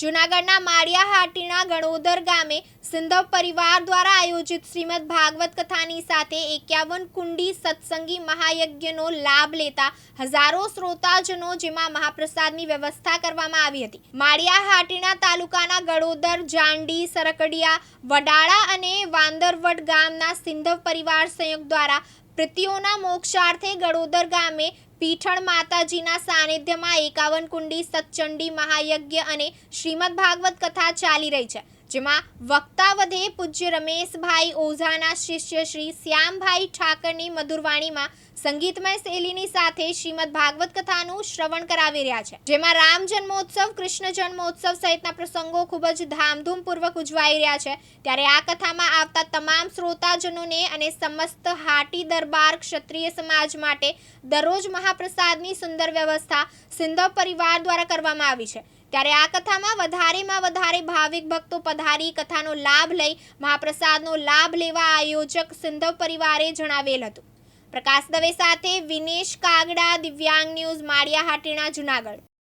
જૂનાગઢના માળિયા હાટીના ગણોદર ગામે સિંધવ પરિવાર દ્વારા આયોજિત શ્રીમદ ભાગવત કથાની સાથે એકાવન કુંડી સત્સંગી મહાયજ્ઞનો લાભ લેતા હજારો શ્રોતાજનો જેમાં મહાપ્રસાદની વ્યવસ્થા કરવામાં આવી હતી. માળિયા હાટીના તાલુકાના ગળોદર જાંડી, સરકડિયા, વડાળા અને વાંદરવડ ગામના સિંધવ પરિવાર સંયુક્ત દ્વારા પ્રીતિઓના મોક્ષાર્થે ગળોદર ગામે પીઠળ માતાજીના સાનિધ્યમાં એકાવન કુંડી સતચંડી મહાયજ્ઞ અને શ્રીમદ ભાગવત કથા ચાલી રહી છે. જેમાં વક્તા વધે પૂજ્ય રમેશભાઈ ઓઝાના શિષ્ય શ્રી શ્યામભાઈ ઠાકરની મધુરવાણીમાં સંગીતમય શૈલીની સાથે શ્રીમદ ભાગવત કથાનું શ્રવણ કરાવી રહ્યા છે. જેમાં રામ જન્મોત્સવ, કૃષ્ણ જન્મોત્સવ સહિતના પ્રસંગો ખૂબ જ ધામધૂમપૂર્વક ઉજવાઈ રહ્યા છે. ત્યારે આ કથામાં આવતા તમામ શ્રોતાજનોને અને સમસ્ત હાટી દરબાર ક્ષત્રિય સમાજ માટે દરરોજ મહાપ્રસાદની સુંદર વ્યવસ્થા સિંધવ પરિવાર દ્વારા કરવામાં આવી છે. ત્યારે આ કથામાં વધારેમાં વધારે ભાવિક ભક્તો પધારી કથાનો લાભ લઈ મહાપ્રસાદનો લાભ લેવા આયોજક સિંધવ પરિવારે જણાવેલ હતું. પ્રકાશ દવે સાથે વિનેશ કાગડા, દિવ્યાંગ ન્યૂઝ, માળિયા હાટીણા જુનાગઢ.